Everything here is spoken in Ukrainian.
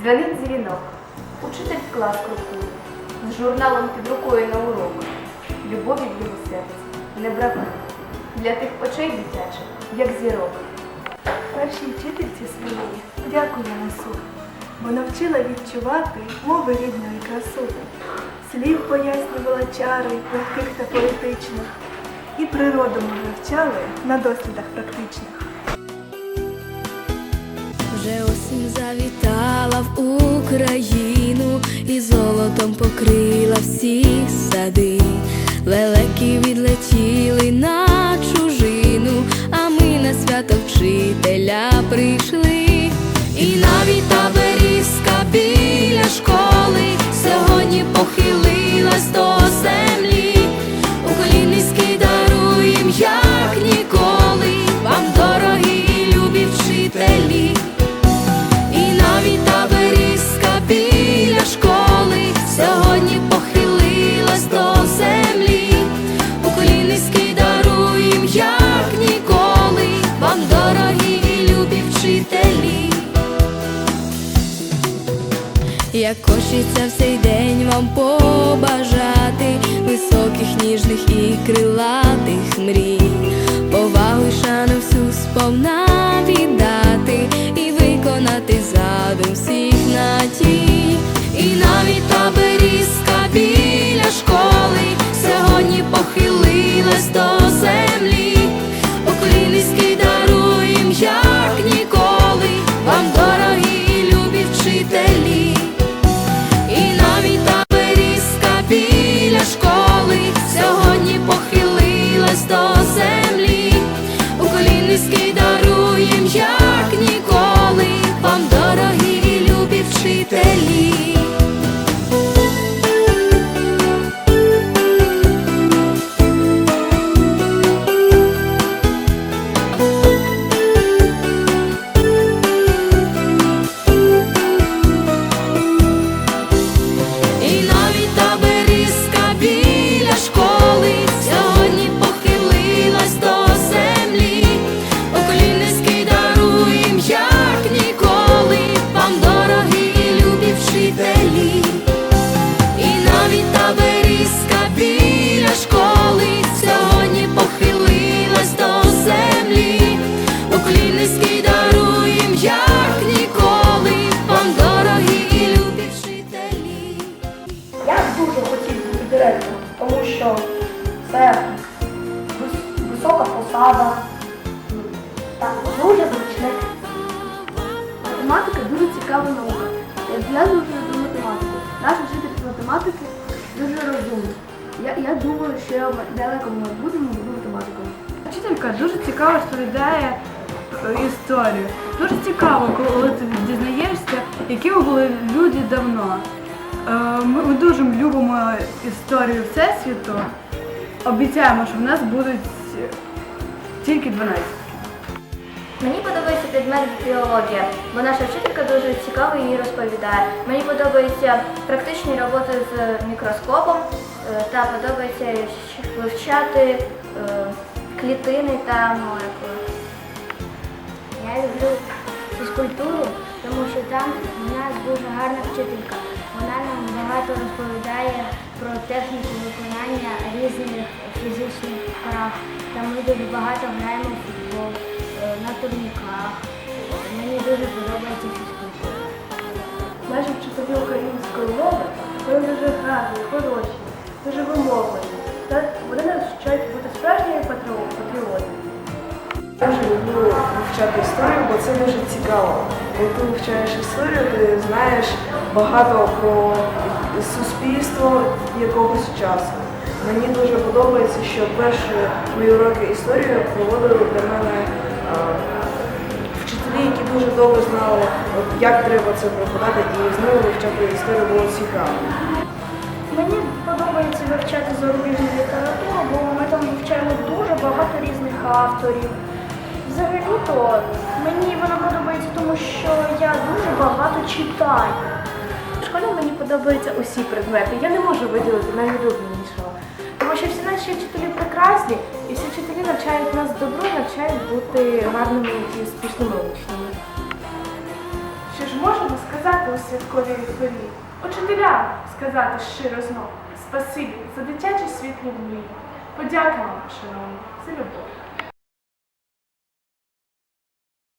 Дзвонить дзвінок. Учитель в клас крокує. З журналом під рукою на урок. Любові в його серці не бракує. Для тих очей дитячих, як зірок. Першій вчительці своїй дякую несу, бо навчила відчувати мови рідної красоти. Слів пояснювала чари легких та поетичних, і природу ми вивчали на дослідах практичних. Вже осінь завітала в Україну і золотом покрила всі сади. Лелеки відлетіли на чужину, а ми на свято вчителя прийшли. І навіть та берізка біля школи сьогодні похилилась до землі. Хочеться в школи сьогодні похилилась до землі. Уклін низький даруєм, як ніколи, вам дорогі і любі вчителі. Я дуже хотів бути директором, тому що це висока посада, так, дуже зручне. Математика дуже цікава наука. Я дуже люблю математику. Наш вчитель математики дуже розумний. Я, думаю, що в далекому майбутньому буду. Вчителька дуже цікаво розповідає е, історію. Дуже цікаво, коли ти дізнаєшся, якими були люди давно. Е, Ми ми дуже любимо історію Всесвіту. Обіцяємо, що в нас будуть тільки 12. Мені подобається предмет біологія, бо наша вчителька дуже цікаво її розповідає. Мені подобаються практичні роботи з мікроскопом та подобається вивчати е, клітини та молекули. Я люблю фізкультуру, тому що там у нас дуже гарна вчителька. Вона нам багато розповідає про техніку виконання різних фізичних вправ. Та ми дуже багато граємо в футбол е, на турніках. Мені дуже подобається фізкультура. Наші вчителі української мови вони дуже гарні, хороші, дуже вимовлені. Та вони нас вчать бути справжніми патріо- патріотами. Я дуже люблю вивчати історію, бо це дуже цікаво. Коли ти вивчаєш історію, ти знаєш багато про суспільство якогось часу. Мені дуже подобається, що перші мої уроки історії проводили для мене вчителі, які дуже добре знали, як треба це преподати, і з ними вивчати історію було цікаво. Вивчати зарубіжну літературу, бо ми там вивчаємо дуже багато різних авторів. Взагалі-то мені вона подобається, тому що я дуже багато читаю. В школі мені подобаються усі предмети. Я не можу виділити найулюбленішого. Тому що всі наші вчителі прекрасні, і всі вчителі навчають нас добру, навчають бути гарними і успішними учнями. Що ж можемо сказати? у святковій порі. Учителям сказати щиро знов. Спасибі за дитячі світ мрії. Подяка вам, шановні, за любов.